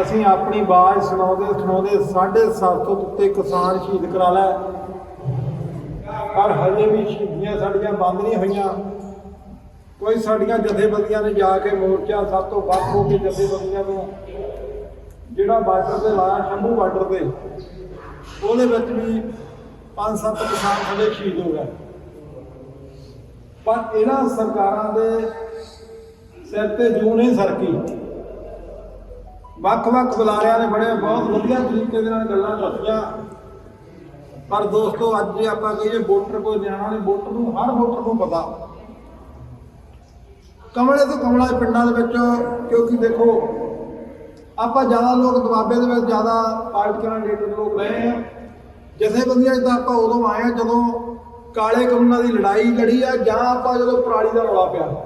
ਅਸੀਂ ਆਪਣੀ ਆਵਾਜ਼ ਸੁਣਾਉਂਦੇ ਸੁਣਾਉਂਦੇ 750 ਤੋਂ ਉੱਤੇ ਕਿਸਾਨ ਸ਼ਹੀਦ ਕਰਾ ਲੈ ਪਰ ਹਜੇ ਵੀ ਸ਼ਹੀਦੀਆਂ ਸਾਡੀਆਂ ਬੰਦ ਨਹੀਂ ਹੋਈਆਂ। ਕੋਈ ਸਾਡੀਆਂ ਜਥੇਬੰਦੀਆਂ ਨੇ ਜਾ ਕੇ ਮੋਰਚਾ ਸਭ ਤੋਂ ਵੱਧ ਹੋ ਕੇ ਜਥੇਬੰਦੀਆਂ ਨੂੰ, ਜਿਹੜਾ ਬਾਰਡਰ ਤੇ ਲਾਇਆ, ਸ਼ੰਭੂ ਬਾਰਡਰ ਤੇ, ਉਹਦੇ ਵਿੱਚ ਵੀ ਪੰਜ ਸੱਤ ਕਿਸਾਨ ਸਾਡੇ ਸ਼ਹੀਦ ਹੋ ਗਏ। ਪਰ ਇਹਨਾਂ ਸਰਕਾਰਾਂ ਦੇ ਸਿਰ ਤੇ ਜੂ ਨਹੀਂ ਸਰਕੀ। ਵੱਖ-ਵੱਖ ਬੁਲਾਰਿਆਂ ਨੇ ਬੜੇ ਬਹੁਤ ਵਧੀਆ ਤਰੀਕੇ ਦੇ ਨਾਲ ਗੱਲਾਂ ਦੱਸੀਆਂ। ਪਰ ਦੋਸਤੋ, ਅੱਜ ਜੇ ਆਪਾਂ ਕਹੀਏ ਵੋਟਰ ਕੋਈ ਨਿਆਣਾ ਨਹੀਂ, ਵੋਟਰ ਨੂੰ, ਹਰ ਵੋਟਰ ਨੂੰ ਪਤਾ। ਕਮਲੇ ਤੋਂ ਕਮਲਾ ਪਿੰਡਾਂ ਦੇ ਵਿੱਚ, ਕਿਉਂਕਿ ਦੇਖੋ, ਆਪਾਂ ਜ਼ਿਆਦਾ ਲੋਕ ਦਬਾਬੇ ਦੇ ਵਿੱਚ, ਜ਼ਿਆਦਾ ਪਾਰਟੀਆਂ ਰਿਲੇਟਡ ਲੋਕ ਰਹੇ ਆ ਜਥੇਬੰਦੀਆਂ 'ਚ ਤਾਂ ਆਪਾਂ ਉਦੋਂ ਆਏ ਆ ਜਦੋਂ ਕਾਲੇ ਕਾਨੂੰਨਾਂ ਦੀ ਲੜਾਈ ਲੜੀ ਆ, ਜਾਂ ਆਪਾਂ ਜਦੋਂ ਪਰਾਲੀ ਦਾ ਰੌਲਾ ਪਿਆ।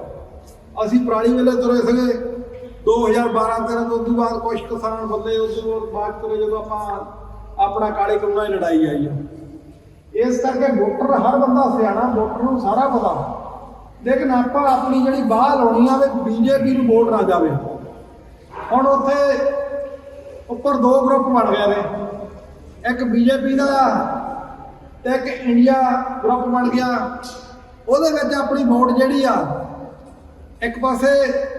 ਅਸੀਂ ਪਰਾਲੀ ਵੇਲੇ ਤੁਰੇ ਸੀਗੇ। 2012 13 ਤੋਂ ਉਦੋਂ ਬਾਅਦ ਕੁਝ ਕਿਸਾਨ ਬੰਦੇ ਉਸ ਤੋਂ ਬਾਅਦ ਤੁਰੇ ਜਦੋਂ ਆਪਾਂ ਆਪਣਾ ਕਾਲੇ ਕਾਨੂੰਨਾਂ ਦੀ ਲੜਾਈ ਆਈ ਆ। ਇਸ ਕਰਕੇ ਵੋਟਰ ਹਰ ਬੰਦਾ ਸਿਆਣਾ ਵੋਟਰ ਨੂੰ ਸਾਰਾ ਪਤਾ। ਲੇਕਿਨ ਆਪਾਂ ਆਪਣੀ ਜਿਹੜੀ ਬਾਹ ਲਾਉਣੀ ਆ ਵੀ ਬੀਜੇਪੀ ਨੂੰ ਵੋਟ ਨਾ ਜਾਵੇ। ਹੁਣ ਉੱਥੇ ਉੱਪਰ ਦੋ ਗਰੁੱਪ ਬਣ ਗਏ ਨੇ। ਇੱਕ ਬੀਜੇਪੀ ਦਾ ਤੇ ਇੱਕ ਇੰਡੀਆ ਗਰੁੱਪ ਬਣ ਗਿਆ। ਉਹਦੇ ਵਿੱਚ ਆਪਣੀ ਵੋਟ ਜਿਹੜੀ ਆ ਇੱਕ ਪਾਸੇ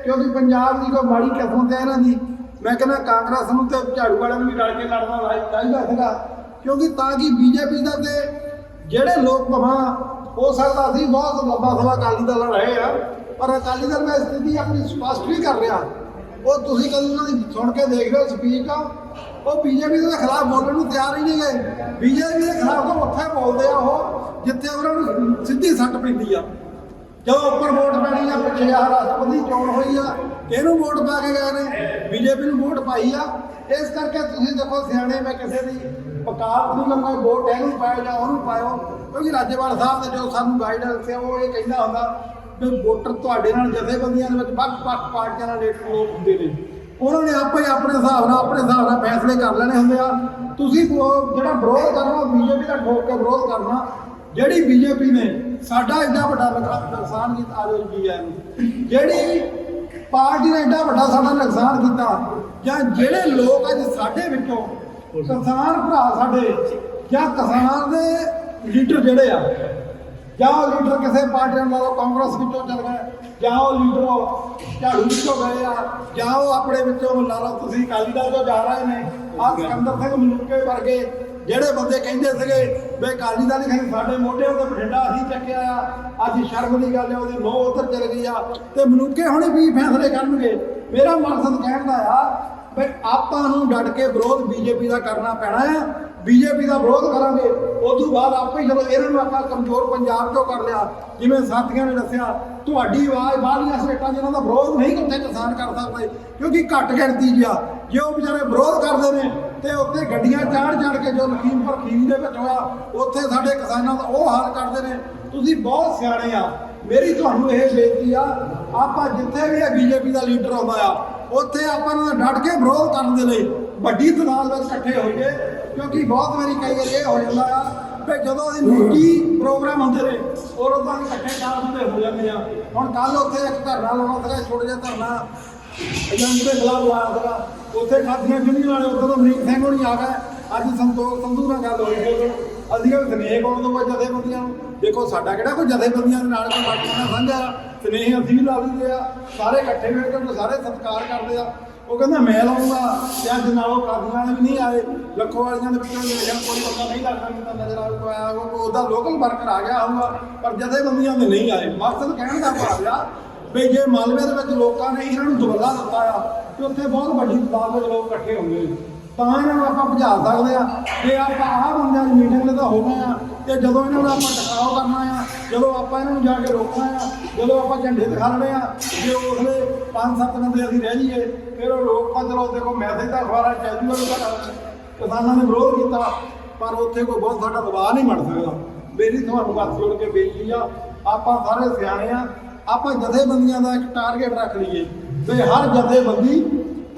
ਕਿਉਂਕਿ ਪੰਜਾਬ ਦੀ ਕੋਈ ਮਾੜੀ ਕਿਸਮਤ ਹੈ ਇਹਨਾਂ ਦੀ, ਮੈਂ ਕਹਿੰਦਾ ਕਾਂਗਰਸ ਨੂੰ ਤੇ ਝਾੜੂ ਵਾਲਿਆਂ ਨੂੰ ਵੀ ਰਲ ਕੇ ਲੜਨਾ ਚਾਹੀਦਾ ਸੀਗਾ ਕਿਉਂਕਿ ਤਾਂ ਕਿ ਬੀਜੇਪੀ ਦਾ ਤੇ ਜਿਹੜੇ ਲੋਕ ਭਵਾਂ ਹੋ ਸਕਦਾ ਸੀ ਬਹੁਤ ਲੰਬਾ ਸਮਾਂ ਅਕਾਲੀ ਦਲ ਰਹੇ ਆ, ਪਰ ਅਕਾਲੀ ਦਲ ਮੈਂ ਸਥਿਤੀ ਆਪਣੀ ਸਪਸ਼ਟ ਵੀ ਕਰ ਰਿਹਾ। ਉਹ ਤੁਸੀਂ ਕਦੋਂ ਉਹਨਾਂ ਦੀ ਸੁਣ ਕੇ ਦੇਖ ਲਓ ਸਪੀਚ ਆ, ਉਹ ਬੀਜੇਪੀ ਦੇ ਖਿਲਾਫ ਬੋਲਣ ਨੂੰ ਤਿਆਰ ਹੀ ਨਹੀਂ ਗਏ ਬੀਜੇਪੀ ਦੇ ਖਿਲਾਫ ਤਾਂ ਉੱਥੇ ਬੋਲਦੇ ਆ ਉਹ, ਜਿੱਥੇ ਉਹਨਾਂ ਨੂੰ ਸਿੱਧੀ ਸੱਟ ਪੈਂਦੀ ਆ। ਜਦੋਂ ਉੱਪਰ ਵੋਟ ਪੈਣੀ ਆ, ਪਿੱਛੇ ਆ ਰਾਸ਼ਟਰਪਤੀ ਚੋਣ ਹੋਈ ਆ, ਇਹਨੂੰ ਵੋਟ ਪਾ ਕੇ ਗਏ ਨੇ, ਬੀਜੇਪੀ ਨੂੰ ਵੋਟ ਪਾਈ ਆ। ਇਸ ਕਰਕੇ ਤੁਸੀਂ ਦੇਖੋ ਸਿਆਣੇ ਮੈਂ ਕਿਸੇ ਦੀ ਵਕਾਲਤ ਨਹੀਂ ਕਰਨਾ ਵੋਟ ਇਹਨੂੰ ਪਾਇਓ ਜਾਂ ਉਹਨੂੰ ਪਾਇਓ। ਕਿਉਂਕਿ ਰਾਜੇਵਾਲ ਸਾਹਿਬ ਨੇ ਜੋ ਸਾਨੂੰ ਗਾਈਡੈਂਸ ਹੈ ਉਹ ਇਹ ਕਹਿੰਦਾ ਹੁੰਦਾ ਵੀ ਵੋਟਰ ਤੁਹਾਡੇ ਨਾਲ ਜਥੇਬੰਦੀਆਂ ਦੇ ਵਿੱਚ ਵੱਖ-ਵੱਖ ਪਾਰਟੀਆਂ ਨਾਲ ਰੇਟ ਲੋਕ ਹੁੰਦੇ ਨੇ। ਉਹਨਾਂ ਨੇ ਆਪੇ ਆਪਣੇ ਹਿਸਾਬ ਨਾਲ, ਆਪਣੇ ਹਿਸਾਬ ਨਾਲ ਫੈਸਲੇ ਕਰ ਲੈਣੇ ਹੁੰਦੇ ਆ। ਤੁਸੀਂ ਜਿਹੜਾ ਵਿਰੋਧ ਕਰਨਾ ਬੀਜੇਪੀ ਦਾ ਠੋਕ ਕੇ ਵਿਰੋਧ ਕਰਨਾ ਜਿਹੜੀ ਬੀਜੇਪੀ ਨੇ, ਸਾਡਾ ਐਡਾ ਵੱਡਾ ਨੁਕਸਾਨ ਕੀਤਾ ਆਜੋ ਜੀ ਹੈ ਜਿਹੜੀ ਪਾਰਟੀ ਨੇ ਐਡਾ ਵੱਡਾ ਸਾਡਾ ਨੁਕਸਾਨ ਕੀਤਾ, ਜਾਂ ਜਿਹੜੇ ਲੋਕ ਅੱਜ ਸਾਡੇ ਵਿੱਚੋਂ ਕਿਸਾਨ ਭਰਾ ਸਾਡੇ, ਜਾਂ ਕਿਸਾਨ ਦੇ ਲੀਡਰ ਜਿਹੜੇ ਆ, ਜਾਂ ਉਹ ਲੀਡਰ ਕਿਸੇ ਪਾਰਟੀ ਨਾਲ ਲਓ, ਕਾਂਗਰਸ ਵਿੱਚੋਂ ਚੱਲ ਗਏ, ਜਾਂ ਉਹ ਲੀਡਰ ਝਾੜੂ ਵਿੱਚੋਂ ਗਏ ਆ, ਜਾਂ ਉਹ ਆਪਣੇ ਵਿੱਚੋਂ ਲਾ ਲਓ, ਤੁਸੀਂ ਅਕਾਲੀ ਦਲ ਤੋਂ ਜਾ ਰਹੇ ਨੇ ਆ ਸਿਕੰਦਰ ਸਿੰਘ ਮਲੂਕੇ ਵਰਗੇ ਜਿਹੜੇ ਬੰਦੇ ਕਹਿੰਦੇ ਸੀਗੇ ਵੀ ਅਕਾਲੀ ਦਲ ਹੀ ਸਾਡੇ ਮੋਢੇ ਉਹਦੇ ਬਠਿੰਡਾ ਅਸੀਂ ਚੱਕਿਆ ਆ, ਅੱਜ ਸ਼ਰਮ ਦੀ ਗੱਲ ਆ ਉਹਦੀ ਨੋ ਉਧਰ ਚਲ ਗਈ ਆ, ਤੇ ਮਲੂਕੇ ਹੁਣੇ ਵੀ ਫੈਸਲੇ ਕਰਨਗੇ। ਮੇਰਾ ਮਕਸਦ ਕਹਿਣ ਦਾ ਆ ਵੀ ਆਪਾਂ ਨੂੰ ਡਟ ਕੇ ਵਿਰੋਧ ਬੀਜੇਪੀ ਦਾ ਕਰਨਾ ਪੈਣਾ ਹੈ ਬੀਜੇਪੀ ਦਾ ਵਿਰੋਧ ਕਰਾਂਗੇ। ਉਸ ਤੋਂ ਬਾਅਦ ਆਪੇ ਹੀ ਜਦੋਂ ਇਹਨਾਂ ਨੂੰ ਆਪਾਂ ਕਮਜ਼ੋਰ ਪੰਜਾਬ ਚੋਂ ਕਰ ਲਿਆ, ਜਿਵੇਂ ਸਾਥੀਆਂ ਨੇ ਦੱਸਿਆ, ਤੁਹਾਡੀ ਆਵਾਜ਼ ਬਾਹਰਲੀਆਂ ਸਟੇਟਾਂ ਜਿਹਨਾਂ ਦਾ ਵਿਰੋਧ ਨਹੀਂ ਉੱਥੇ ਕਿਸਾਨ ਕਰ ਸਕਦੇ, ਕਿਉਂਕਿ ਘੱਟ ਗਿਣਤੀ ਜਿਆ ਜੇ ਉਹ ਵਿਚਾਰੇ ਵਿਰੋਧ ਕਰਦੇ ਨੇ ਤੇ ਉੱਥੇ ਗੱਡੀਆਂ ਚਾੜ ਚਾੜ ਕੇ ਜੋ ਲਖੀਮਪੁਰ ਖੀਰੀ ਦੇ ਵਿੱਚ ਹੋਇਆ, ਉੱਥੇ ਸਾਡੇ ਕਿਸਾਨਾਂ ਦਾ ਉਹ ਹਾਲ ਕਰਦੇ ਨੇ। ਤੁਸੀਂ ਬਹੁਤ ਸਿਆਣੇ ਆ। ਮੇਰੀ ਤੁਹਾਨੂੰ ਇਹ ਬੇਨਤੀ ਆ, ਆਪਾਂ ਜਿੱਥੇ ਵੀ ਇਹ ਬੀਜੇਪੀ ਦਾ ਲੀਡਰ ਆਉਂਦਾ ਆ, ਉੱਥੇ ਆਪਾਂ ਨੂੰ ਡਟ ਕੇ ਵਿਰੋਧ ਕਰਨ ਦੇ ਲਈ ਵੱਡੀ ਤਾਦਾਦ ਵਿੱਚ ਇਕੱਠੇ ਹੋਈਏ, ਕਿਉਂਕਿ ਬਹੁਤ ਵਾਰੀ ਕਈ ਵਾਰੀ ਇਹ ਹੋ ਜਾਂਦਾ ਆ ਕਿ ਜਦੋਂ ਅਸੀਂ ਨਿੱਜੀ ਪ੍ਰੋਗਰਾਮ ਹੁੰਦੇ ਨੇ ਉਦੋਂ ਤਾਂ ਇਕੱਠੇ ਚਾਰ ਹੁੰਦੇ ਹੋ ਜਾਂਦੇ ਆ। ਹੁਣ ਕੱਲ ਉੱਥੇ ਇੱਕ ਧਰਨਾ ਲਾਉਣਾ ਸੀਗਾ, ਛੋਟਾ ਜਿਹਾ ਧਰਨਾ ਏਜੰਟ ਦੇ ਖਿਲਾਫ ਲਾਇਆ ਸੀਗਾ। ਉੱਥੇ ਖਾਦੀਆਂ ਜੁਨੀਆਂ ਵਾਲੇ ਉੱਧਰ ਤੋਂ ਅਮਰੀਕ ਸਿੰਘ ਹੋਣੀ ਆ ਗਏ ਅੱਜ ਸੰਤੋਖ ਸੰਧੂ ਨਾਲ ਗੱਲ ਹੋਈ ਉਦੋਂ। ਅਸੀਂ ਉਹ ਸਨੇਹ ਪਾਉਣ ਤੋਂ ਬਾਅਦ ਜਥੇਬੰਦੀਆਂ ਨੂੰ। ਦੇਖੋ, ਸਾਡਾ ਕਿਹੜਾ ਕੋਈ ਜਥੇਬੰਦੀਆਂ ਦੇ ਨਾਲ ਕੋਈ ਪਾਰਟੀਆਂ ਨਾਲ ਸਾਂਝਾ ਆ। ਸਨੇਹ ਅਸੀਂ ਵੀ ਲਾ ਦਿੰਦੇ ਆ। ਸਾਰੇ ਇਕੱਠੇ ਮਿਲ ਕੇ ਉਹਨੂੰ ਸਾਰੇ ਸਤਿਕਾਰ ਕਰਦੇ ਆ। ਉਹ ਕਹਿੰਦਾ, ਮੈਂ ਲਾਉਂਗਾ ਤੇ ਅੱਜ ਨਾਲ ਉਹ ਕਾਦੀਆਂ ਵਾਲੇ ਵੀ ਨਹੀਂ ਆਏ। ਲੱਖੋ ਵਾਲੀਆਂ ਦੇ ਵਿੱਚੋਂ ਮੇਰੇ ਕੋਈ ਬੰਦਾ ਨਹੀਂ ਲੱਗਦਾ ਜਿੱਦਾਂ ਨਜ਼ਰ ਆ ਕੋਈ ਆਇਆ ਉਹ ਉਹਦਾ ਲੋਕਲ ਵਰਕਰ ਆ ਗਿਆ ਹੋਊਗਾ, ਪਰ ਜਥੇਬੰਦੀਆਂ ਦੇ ਨਹੀਂ ਆਏ। ਮਕਸਦ ਕਹਿਣ ਦਾ ਭਾਵ ਆ ਵੀ ਜੇ ਮਾਲਵੇ ਦੇ ਵਿੱਚ ਲੋਕਾਂ ਨੇ ਇਹਨਾਂ ਨੂੰ ਦਵੱਲਾ ਦਿੱਤਾ ਆ, ਤੇ ਉੱਥੇ ਬਹੁਤ ਵੱਡੀ ਤਾਦਾਦ ਵਿੱਚ ਲੋਕ ਇਕੱਠੇ ਹੁੰਦੇ ਨੇ ਤਾਂ ਇਹਨਾਂ ਨੂੰ ਆਪਾਂ ਭਜਾ ਸਕਦੇ ਆ। ਜੇ ਆਪਾਂ ਆਹ ਬੰਦਿਆਂ ਦੀ ਮੀਟਿੰਗ ਤੇ ਤਾਂ ਹੋ ਗਏ ਆ, ਤੇ ਜਦੋਂ ਇਹਨਾਂ ਨੂੰ ਆਪਾਂ ਟਕਰਾਓ ਕਰਨਾ ਆ, ਜਦੋਂ ਆਪਾਂ ਇਹਨਾਂ ਨੂੰ ਜਾ ਕੇ ਰੋਕਣਾ ਆ, ਜਦੋਂ ਆਪਾਂ ਝੰਡੇ ਦਿਖਾਣੇ ਆ, ਜੇ ਉਸਲੇ ਪੰਜ ਸੱਤ ਬੰਦੇ ਅਸੀਂ ਰਹਿ ਜਾਈਏ, ਫਿਰ ਉਹ ਲੋਕ ਪਾ ਚਲੋ ਦੇਖੋ ਮੈਸੇਜ ਦਾ ਅਖਬਾਰਾਂ ਚ ਚੱਲ ਕਿਸਾਨਾਂ ਨੇ ਵਿਰੋਧ ਕੀਤਾ, ਪਰ ਉੱਥੇ ਕੋਈ ਬਹੁਤ ਸਾਡਾ ਦਬਾਅ ਨਹੀਂ ਬਣ ਸਕਦਾ। ਮੇਰੀ ਤੁਹਾਨੂੰ ਹੱਥ ਜੋੜ ਕੇ ਬੇਨਤੀ ਆ, ਆਪਾਂ ਸਾਰੇ ਸਿਆਣੇ ਆ ਆਪਾਂ ਜਥੇਬੰਦੀਆਂ ਦਾ ਇੱਕ ਟਾਰਗੇਟ ਰੱਖ ਲਈਏ ਤੇ ਹਰ ਜਥੇਬੰਦੀ